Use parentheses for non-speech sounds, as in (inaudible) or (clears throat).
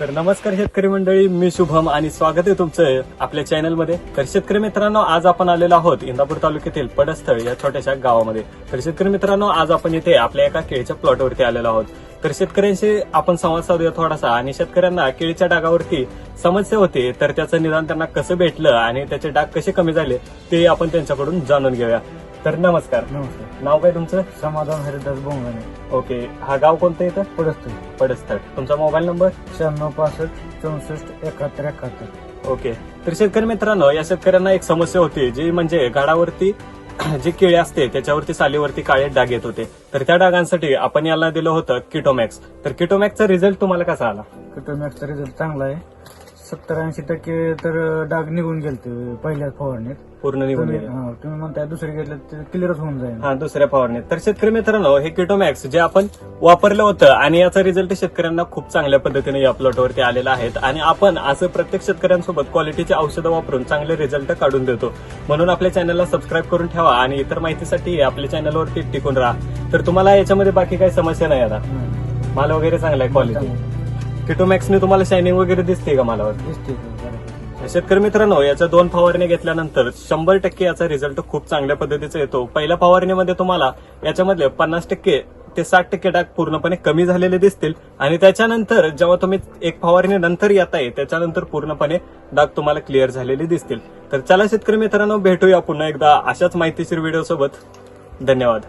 तर नमस्कार शेतकरी मंडळी मी शुभम आणि स्वागत आहे तुमचं आपल्या चॅनलमध्ये. तर शेतकरी मित्रांनो आज आपण आलेलो आहोत इंदापूर तालुक्यातील पडस्थळ या छोट्याशा गावामध्ये. तर शेतकरी मित्रांनो आज आपण इथे आपल्या एका केळीच्या प्लॉटवरती आलेलो आहोत. तर शेतकऱ्यांशी आपण संवाद साधूया थोडासा आणि शेतकऱ्यांना केळीच्या डागावरती समस्या होती तर त्याचं निदान त्यांना कसं भेटलं आणि त्याचे डाग कसे कमी झाले ते आपण त्यांच्याकडून जाणून घेऊया. तर नमस्कार. नमस्कार. नाव काय तुमचं? समाधान हरिदास बोंगाने. ओके. हा गाव कोणतं येतं पडस्त पडस्थळ तुमचा मोबाईल नंबर? शहाण्णव पासष्ट चौसष्ट एकाहत्तर एकाहत्तर. ओके. तर शेतकरी मित्रांनो या शेतकऱ्यांना एक समस्या होती जी म्हणजे झाडावरती (clears throat) जे केळे असते त्याच्यावरती सालीवरती काळे डाग येत होते. तर त्या डागांसाठी आपण याला दिलं होतं किटोमॅक्स तर किटोमॅक्सचा रिझल्ट तुम्हाला कसा आला? किटोमॅक्सचा रिझल्ट चांगला आहे. सत्तर ऐंशी टक्के तर डाग निघून गेलते पहिल्याच फवारणीत. पूर्ण निघून तुम्ही गेले. हा, तुम्ही म्हणताय दुसरी घेतलं ते क्लिअरच होऊन जाईल. हा दुसऱ्या फवारणीत. तर शेतकरी मित्रांनो हे किटोमॅक्स जे आपण वापरलं होतं आणि याचा रिझल्ट शेतकऱ्यांना खूप चांगल्या पद्धतीने या प्लॉटवरती आलेला आहेत. आणि आपण असं प्रत्येक शेतकऱ्यांसोबत क्वालिटीचे औषधं वापरून चांगले रिझल्ट काढून देतो. म्हणून आपल्या चॅनलला सबस्क्राईब करून ठेवा आणि इतर माहितीसाठी आपल्या चॅनलवरती टिकून राहा. तर तुम्हाला याच्यामध्ये बाकी काही समस्या नाही आता. हम्म. माल वगैरे चांगला आहे क्वालिटी. किटोमॅक्सने तुम्हाला शायनिंग वगैरे दिसते का मालावर दिसते ते बऱ्यापैकी. शेतकरी मित्रांनो याच्या दोन फवारणी घेतल्यानंतर शंभर टक्के याचा रिझल्ट खूप चांगल्या पद्धतीचा येतो. पहिल्या फवारणीमध्ये तुम्हाला याच्यामधले पन्नास टक्के ते साठ टक्के डाग पूर्णपणे कमी झालेले दिसतील. आणि त्याच्यानंतर जेव्हा तुम्ही एक फवारणी नंतर येताय त्याच्यानंतर पूर्णपणे डाग तुम्हाला क्लिअर झालेले दिसतील. तर चला शेतकरी मित्रांनो भेटूया पुन्हा एकदा अशाच माहितीशीर व्हिडिओ सोबत. धन्यवाद.